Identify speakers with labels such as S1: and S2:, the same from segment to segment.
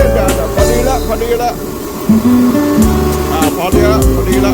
S1: อพอดีล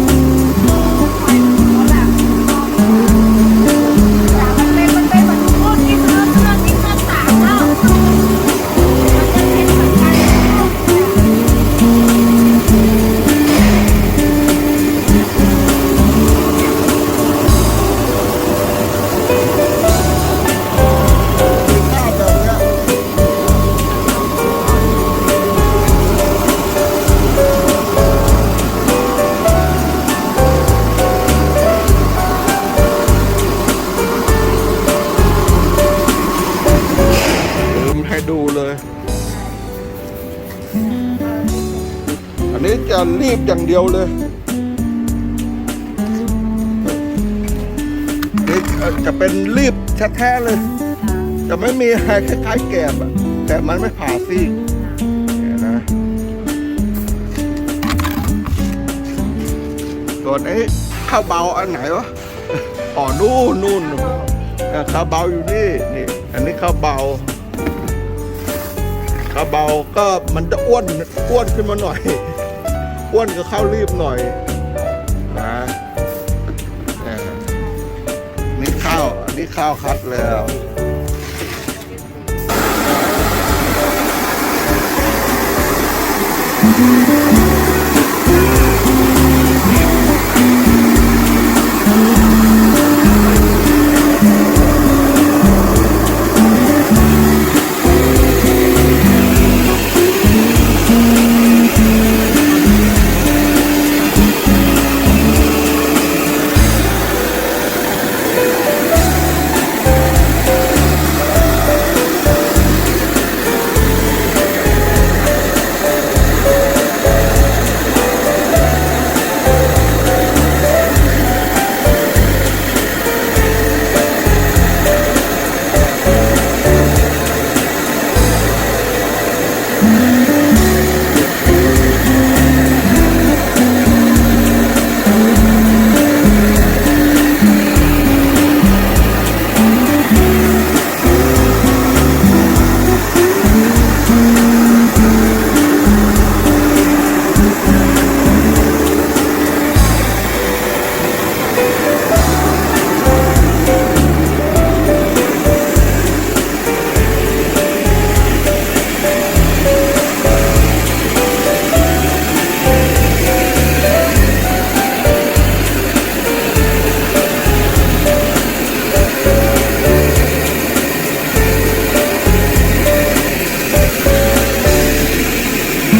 S1: อั
S2: นนี้จะ
S1: รีบอย่างเดียวเลยนี่จะเป็นรีบแท้ๆเลย จะไม่มีอะไรคล้ายๆแกบอะแต่มันไม่ผ่าซี่นะส่วนไอ้ข้าวเบาอันไหนวะอ๋อนู่นนู่นข้าวเบาอยู่นี่นี่ อันนี้ข้าวเบา ข้าเบาก็มันจะอ้วนอ้วนขึ้นมาหน่อย อ้วนก็เข้าวรีบหน่อยนะนี่ยนี่ข้าวอันนี้ข้าวคัดแล้ว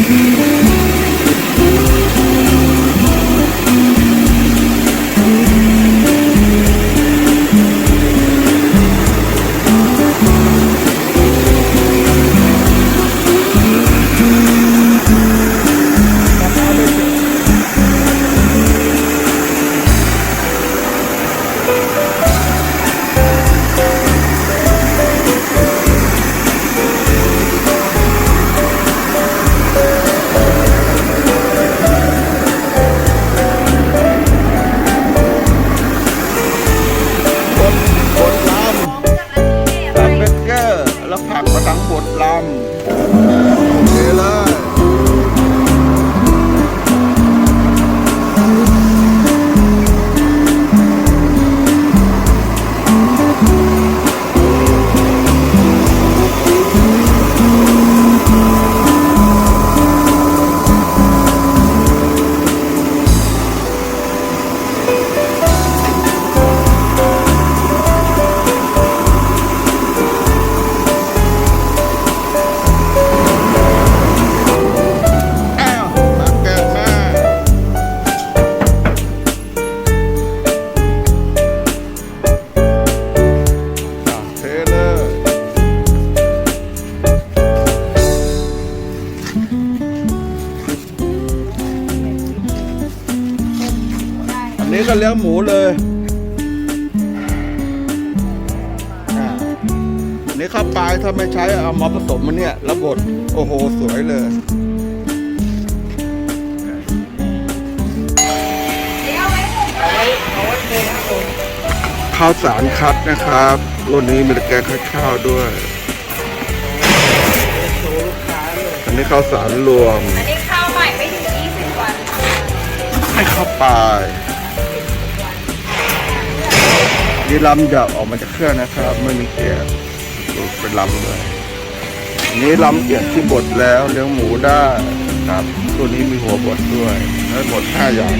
S1: บ Thank you. นนี้ก็เลี้ยงหมูเลยอะอันนี้ข้าวปลายถ้าไม่ใช้เอามาผสมมันเนี่ยแล้วบดโอ้โหสวยเลย ข้าวสารคัดนะครับรุ่นนี้มีตะแกรงข้าวๆด้วย อันนี้ข้าวสารรวม
S2: อันนี้ข้าวใหม่ไม่ถึง20วัน
S1: ให้เข้าไป นี่ลำจะออกมาจากเครื่องนะครับไม่มีเกลียดเป็นลำเลยนี้ลำเอียดที่บดแล้วเลี้ยงหมูได้ครับ ตัวนี้มีหัวบดด้วยแล้วบดห้าอย่าง